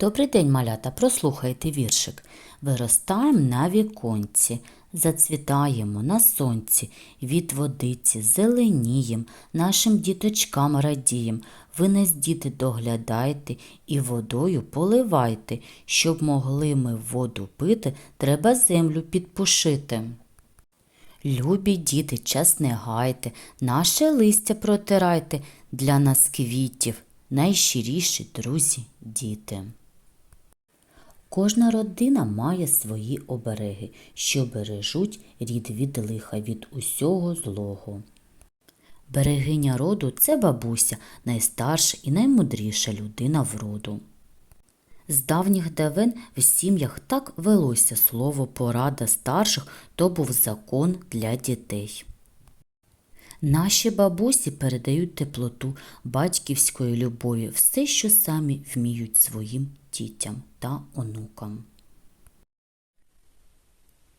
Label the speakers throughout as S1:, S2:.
S1: Добрий день, малята, прослухайте віршик. Виростаємо на віконці, зацвітаємо на сонці, від водиці зеленієм, нашим діточкам радієм. Ви нас, діти, доглядайте і водою поливайте. Щоб могли ми воду пити, треба землю підпушити. Любі діти, час не гайте, наше листя протирайте, для нас квітів, найщиріші друзі, діти. Кожна родина має свої обереги, що бережуть рід від лиха, від усього злого. Берегиня роду це бабуся, найстарша і наймудріша людина в роду. З давніх давен в сім'ях так велося слово порада старших, то був закон для дітей. Наші бабусі передають теплоту батьківської любові, все, що самі вміють своїм дітям та онукам.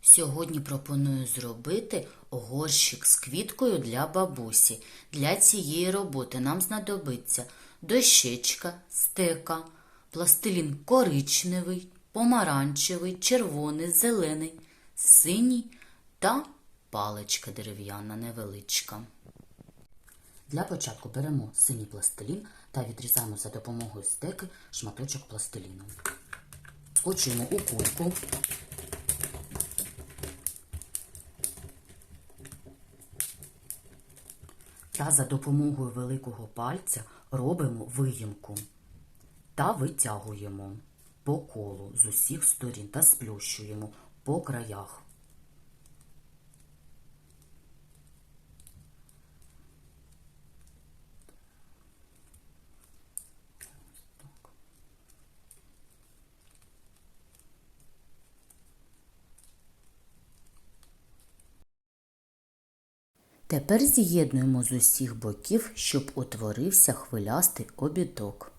S1: Сьогодні пропоную зробити горщик з квіткою для бабусі. Для цієї роботи нам знадобиться дощечка, стека, пластилін коричневий, помаранчевий, червоний, зелений, синій та паличка дерев'яна невеличка. Для початку беремо синій пластилін та відрізаємо за допомогою стеки шматочок пластиліну. Скочуємо у кульку. Та за допомогою великого пальця робимо виїмку та витягуємо по колу з усіх сторін та сплющуємо по краях. Тепер з'єднуємо з усіх боків, щоб утворився хвилястий обідок.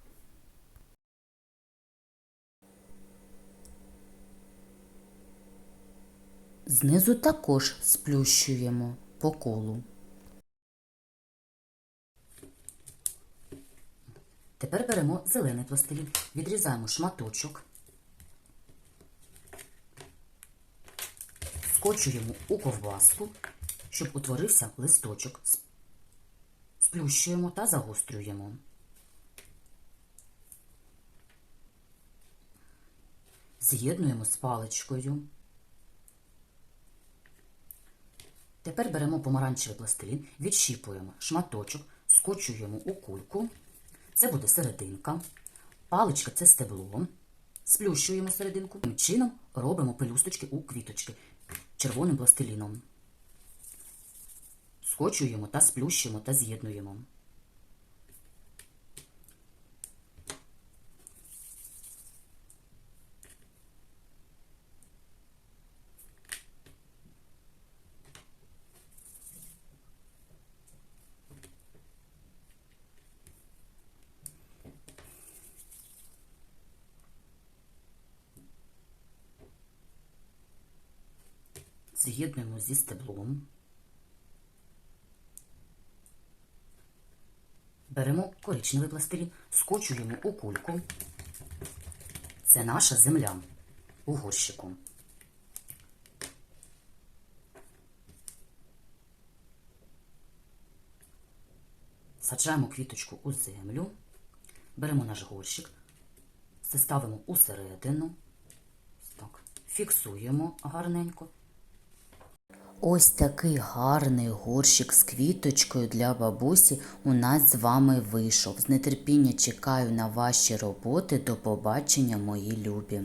S1: Знизу також сплющуємо по колу. Тепер беремо зелений пластилін, відрізаємо шматочок, скочуємо у ковбаску, щоб утворився листочок. Сплющуємо та загострюємо. З'єднуємо з паличкою. Тепер беремо помаранчевий пластилін, відщіпуємо шматочок, скочуємо у кульку. Це буде серединка. Паличка це стебло. Сплющуємо серединку. Таким чином робимо пелюсточки у квіточки червоним пластиліном. Скочуємо та сплющуємо та з'єднуємо. З'єднуємо зі стеблом. Беремо коричневий пластилін, скочуємо у кульку. Це наша земля у горщику. Саджаємо квіточку у землю, беремо наш горщик, це ставимо усередину, так, фіксуємо гарненько. Ось такий гарний горщик з квіточкою для бабусі у нас з вами вийшов. З нетерпіння чекаю на ваші роботи. До побачення, мої любі!